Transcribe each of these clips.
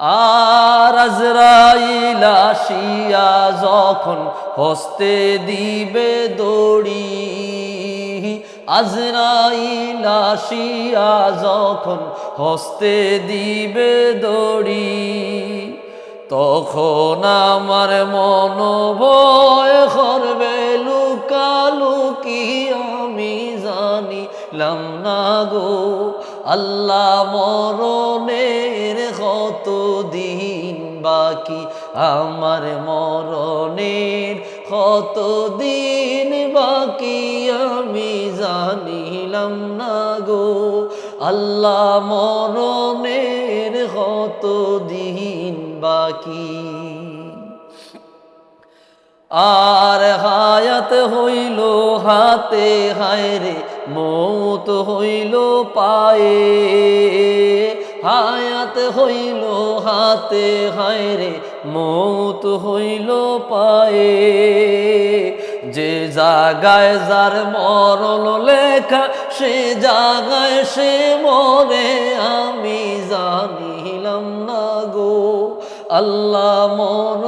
আর আজরাইল আসিয়া যখন হস্তে দিবে দড়ি, আজরাইল আসিয়া যখন হস্তে দিবে দড়ি, তখন আমার মন ভয় করবে লুকালুকি আমি জানিলাম না গো। আল্লাহ মরণের কত দিন বাকি? আমার মরণের কত দিন বাকি? আমি জানিলাম না গো। আল্লাহ মরণের কত দিন বাকি? আর হায়াত হইল হাতে হায় রে মৌত হইল পায়ে। হায়াত হইল হাতে, হায়রে মত হইল পায়ে। যে জাগায় যার মরল লেখা, সে জাগায় সে মরে, আমি জানিলাম না গো, আল্লাহ মরণের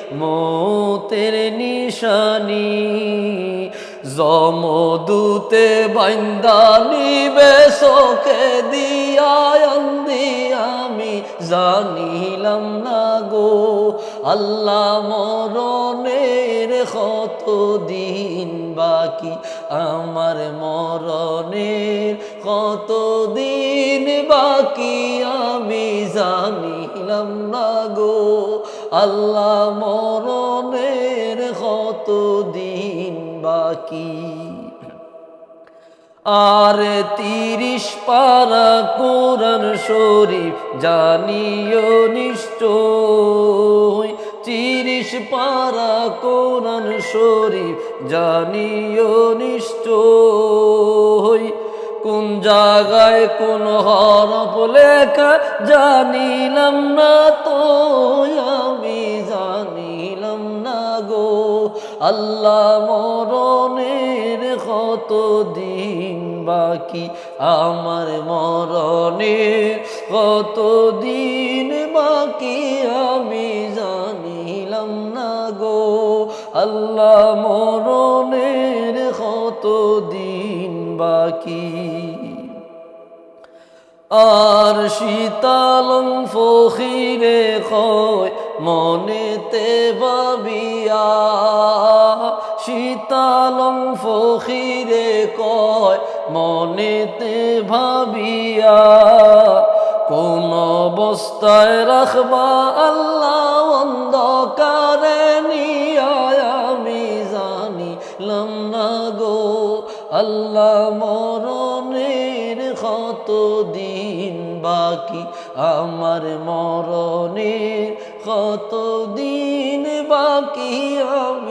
মৌতের নিশানি জমদূতে বান্দা নিবে শোকে দিয়া আন্দি আমি। জানিলাম না গো, আল্লাহ মরণের কত দিন বাকি? আমার মরণের কত দিন বাকি? আমি জানিলাম না আল্লাহ মরণের কত দিন বাকি? আর তিরিশ পারা কোরআন শরীফ জানিও নিশ্চয়। তিরিশ পারা কোরআন শরীফ জানিও নিশ্চয়। কোন জায়গায় কোন হরফ লেখা জানিলাম না তো। আল্লাহ মরণের কত দিন বাকি? আমার মরণের কত দিন বাকি? আমি জানিলাম না গো। আল্লাহ মরণের কত দিন বাকি? আর শীতালং ফখিরে কয় মনেতে বাবিয়া শীতালং ফখিরে কয়, মনেতে ভাবিয়া, কোন অবস্থায় রাখবা আল্লাহ অন্ধকারে নিয়ায় আমি জানিলাম না গো, আল্লাহ মরণের কত দিন বাকি, আমার মরণের কত দিন বাকি, আমি